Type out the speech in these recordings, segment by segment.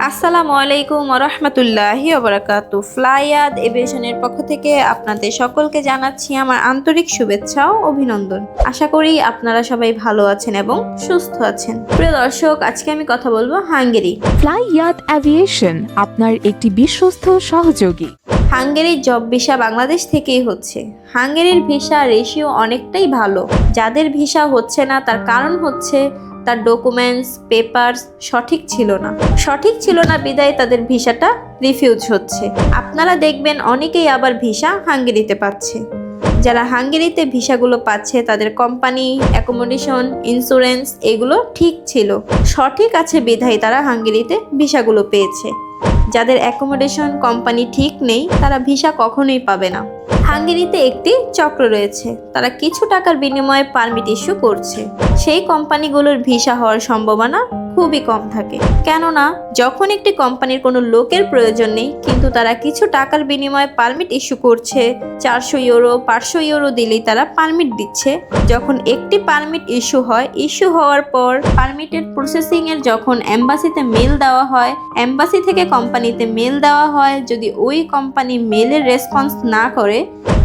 আসসালামু আলাইকুম রহমতুল্লাহি ওবরাকাতু। ফ্লাইয়াদ এভিয়েশনের পক্ষ থেকে আপনাদের সকলকে জানাচ্ছি আমার আন্তরিক শুভেচ্ছা ও অভিনন্দন। আশা করি আপনারা সবাই ভালো আছেন এবং সুস্থ আছেন। প্রিয় দর্শক আজকে আমি কথা বলব হাঙ্গেরি। ফ্লাইয়াদ অ্যাভিয়েশন আপনার একটি বিশ্বস্ত সহযোগী। হাঙ্গেরির জব ভিসা বাংলাদেশ থেকেই হচ্ছে। হাঙ্গেরির ভিসা রেশিও অনেকটাই ভালো। যাদের ভিসা হচ্ছে না তার কারণ হচ্ছে তার ডকুমেন্টস পেপারস সঠিক ছিল না। সঠিক ছিল না বিদায় তাদের ভিসাটা রিফিউজ হচ্ছে। আপনারা দেখবেন অনেকেই আবার ভিসা হাঙ্গেরিতে পাচ্ছে। যারা হাঙ্গেরিতে ভিসাগুলো পাচ্ছে, তাদের কোম্পানি অ্যাকোমোডেশন ইন্স্যুরেন্স এগুলো ঠিক ছিল। সঠিক আছে বিধায় তারা হাঙ্গেরিতে ভিসাগুলো পেয়েছে। যাদের অ্যাকোমোডেশন কোম্পানি ঠিক নেই, তারা ভিসা কখনোই পাবে না। হাঙ্গেরিতে একটি চক্র রয়েছে। তারা কিছু টাকার বিনিময়ে পারমিট ইস্যু করছে। সেই কোম্পানিগুলোর ভিসা হওয়ার সম্ভাবনা খুবই কম থাকে। কেননা, যখন একটি কোম্পানির কোনো লোকের প্রয়োজন নেই, কিন্তু তারা কিছু টাকার বিনিময়ে পারমিট ইস্যু করছে, চারশো ইউরো, পাঁচশো ইউরো দিলেই তারা পারমিট দিচ্ছে। যখন একটি পারমিট ইস্যু হয়, ইস্যু হওয়ার পর পারমিটের প্রসেসিং এর যখন অ্যাম্বাসিতে মেল দেওয়া হয় অ্যাম্বাসি থেকে কোম্পানিতে মেল দেওয়া হয়, যদি ওই কোম্পানি মেলের রেসপন্স না করে,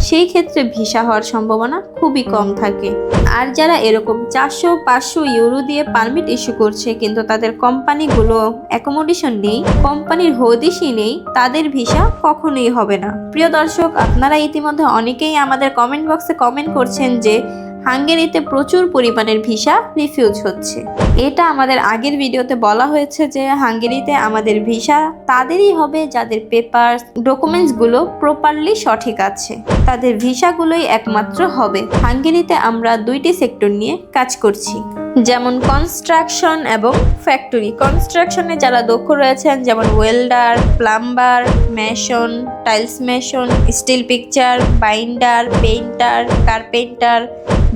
সেই ক্ষেত্রে ভিসা হওয়ার সম্ভাবনা খুবই কম থাকে। আর যারা এরকম চারশো, পাঁচশো ইউরো দিয়ে পারমিট ইস্যু করছে, কিন্তু তাদের কোম্পানিগুলো অ্যাকোমোডেশন নেই, কোম্পানির হদিশই নেই, তাদের ভিসা কখনোই হবে না। প্রিয় দর্শক, আপনারা ইতিমধ্যে অনেকেই আমাদের কমেন্ট বক্সে কমেন্ট করছেন যে হাঙ্গেরিতে প্রচুর পরিমাণের ভিসা রিফিউজ হচ্ছে। এটা আমাদের আগের ভিডিওতে বলা হয়েছে যে হাঙ্গেরিতে আমাদের ভিসা তাদেরই হবে যাদের পেপার ডকুমেন্টসগুলো প্রপারলি সঠিক আছে। তাদের ভিসাগুলোই একমাত্র হবে। হাঙ্গেরিতে আমরা দুইটি সেক্টর নিয়ে কাজ করছি। যেমন কনস্ট্রাকশন এবং ফ্যাক্টরি কনস্ট্রাকশনে যারা দক্ষ রয়েছেন, যেমন welder plumber mason tiles mason steel picture binder painter carpenter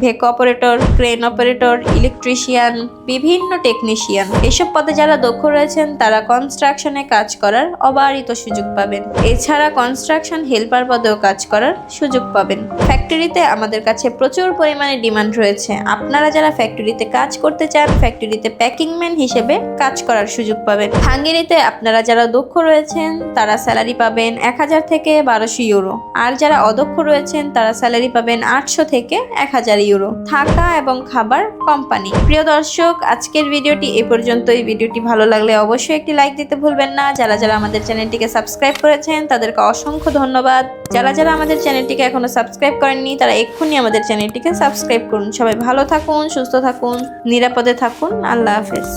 ভেক operator crane operator electrician বিভিন্ন টেকনিশিয়ান এসব পদে যারা দক্ষ রয়েছেন, তারা কনস্ট্রাকশনে কাজ করার অবারিত সুযোগ পাবেন। এছাড়া কনস্ট্রাকশন হেল্পার পদেও কাজ করার সুযোগ পাবেন। ফ্যাক্টরিতে আমাদের কাছে প্রচুর পরিমাণে ডিমান্ড রয়েছে। আপনারা যারা ফ্যাক্টরিতে কাজ করতে চান ফ্যাক্টরিতে প্যাকিং ম্যান হিসেবে কাজ করার সুযোগ পাবেন। হাঙ্গেরিতে আপনারা যারা দক্ষ রয়েছেন, তারা স্যালারি পাবেন এক হাজার থেকে বারোশো ইউরো আর যারা অদক্ষ রয়েছেন, তারা স্যালারি পাবেন আটশো থেকে এক হাজার ইউরো থাকা এবং খাবার কোম্পানি প্রিয় দর্শক, আজকের ভিডিওটি এ পর্যন্তই। ভিডিওটি ভালো লাগলে অবশ্যই একটি লাইক দিতে ভুলবেন না। যারা যারা আমাদের চ্যানেলটিকে সাবস্ক্রাইব করেছেন, তাদেরকে অসংখ্য ধন্যবাদ। যারা যারা আমাদের চ্যানেলটিকে এখনও সাবস্ক্রাইব করেননি, তারা এক্ষুনি আমাদের চ্যানেলটিকে সাবস্ক্রাইব করুন। সবাই ভালো থাকুন, সুস্থ থাকুন, নিরাপদে থাকুন। আল্লাহ হাফেজ।